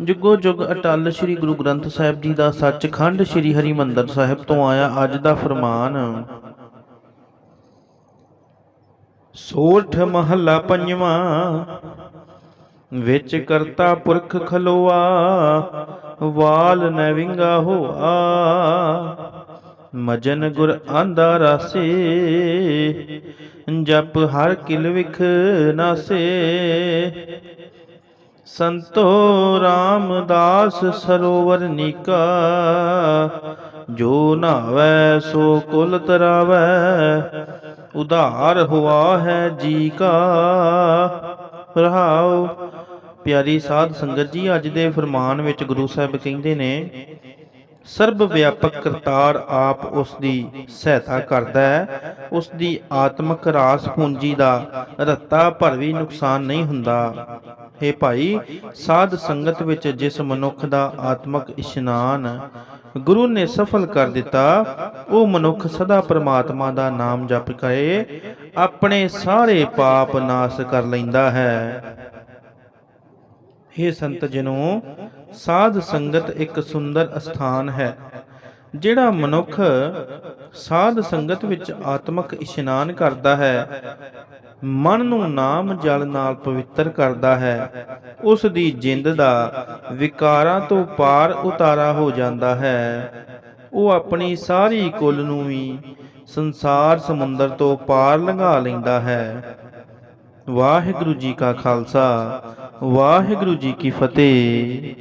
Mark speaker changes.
Speaker 1: ਜੁਗੋ ਜੁਗ ਅਟਲ ਸ੍ਰੀ ਗੁਰੂ ਗ੍ਰੰਥ ਸਾਹਿਬ ਜੀ ਦਾ ਸੱਚਖੰਡ ਸ੍ਰੀ ਹਰਿਮੰਦਰ ਸਾਹਿਬ ਤੋਂ ਆਇਆ ਅੱਜ ਦਾ ਫਰਮਾਨ। ਸੋਠ ਮਹੱਲਾ ਪੰਜਵਾਂ, ਵਿੱਚ ਕਰਤਾ ਪੁਰਖ ਖਲੋਆ, ਵਾਲ ਨੈ ਹੋਆ। ਮਜਨ ਗੁਰ ਆਂਦਾ ਰਾਸੇ, ਜਪ ਹਰ ਕਿਲ ਵਿਖ ਨਾਸੇ। ਸੰਤੋ ਰਾਮਦਾਸ ਸਰੋਵਰ ਨਿਕਾ, ਜੋ ਨਾਵੈ ਸੋ ਕੁਲ ਤਰਾਵੈ, ਉਧਾਰ ਹੁਆ ਹੈ ਜੀ ਕਾ। ਰਹਾਉ, ਪਿਆਰੀ ਸਾਧ ਸੰਗਤ ਜੀ, ਅੱਜ ਦੇ ਫਰਮਾਨ ਵਿੱਚ ਗੁਰੂ ਸਾਹਿਬ ਕਹਿੰਦੇ ਨੇ, ਸਰਬ ਵਿਆਪਕ ਕਰਤਾਰ ਆਪ ਉਸ ਦੀ ਸਹਾਇਤਾ ਕਰਦਾ ਹੈ, ਉਸ ਦੀ ਆਤਮਿਕ ਰਾਸ ਪੂੰਜੀ ਦਾ ਰੱਤਾ ਭਰ ਵੀ ਨੁਕਸਾਨ ਨਹੀਂ ਹੁੰਦਾ। हे ਭਾਈ, ਸਾਧ ਸੰਗਤ ਵਿੱਚ ਜਿਸ ਮਨੁੱਖ ਦਾ ਆਤਮਿਕ ਇਸ਼ਨਾਨ ਗੁਰੂ ਨੇ ਸਫਲ ਕਰ ਦਿੱਤਾ, ਉਹ ਮਨੁੱਖ ਸਦਾ ਪ੍ਰਮਾਤਮਾ ਦਾ ਨਾਮ ਜਪ ਕੇ ਆਪਣੇ ਸਾਰੇ ਪਾਪ ਨਾਸ ਕਰ ਲੈਂਦਾ ਹੈ। हे ਸੰਤ ਜਨੋ, ਸਾਧ ਸੰਗਤ ਇੱਕ ਸੁੰਦਰ ਅਸਥਾਨ ਹੈ, ਜਿਹੜਾ ਮਨੁੱਖ ਸਾਧ ਸੰਗਤ ਵਿੱਚ ਆਤਮਿਕ ਇਸ਼ਨਾਨ ਕਰਦਾ ਹੈ। ਮਨ ਨੂੰ ਨਾਮ ਜਲ ਨਾਲ ਪਵਿੱਤਰ ਕਰਦਾ ਹੈ। ਉਸ ਦੀ ਜਿੰਦ ਦਾ ਵਿਕਾਰਾਂ ਤੋਂ ਪਾਰ ਉਤਾਰਾ ਹੋ ਜਾਂਦਾ ਹੈ। ਉਹ ਆਪਣੀ ਸਾਰੀ ਕੁੱਲ ਨੂੰ ਵੀ ਸੰਸਾਰ ਸਮੁੰਦਰ ਤੋਂ ਪਾਰ ਲੰਘਾ ਲੈਂਦਾ ਹੈ। ਵਾਹਿਗੁਰੂ ਜੀ ਕਾ ਖਾਲਸਾ, ਵਾਹਿਗੁਰੂ ਜੀ ਕੀ ਫਤਿਹ।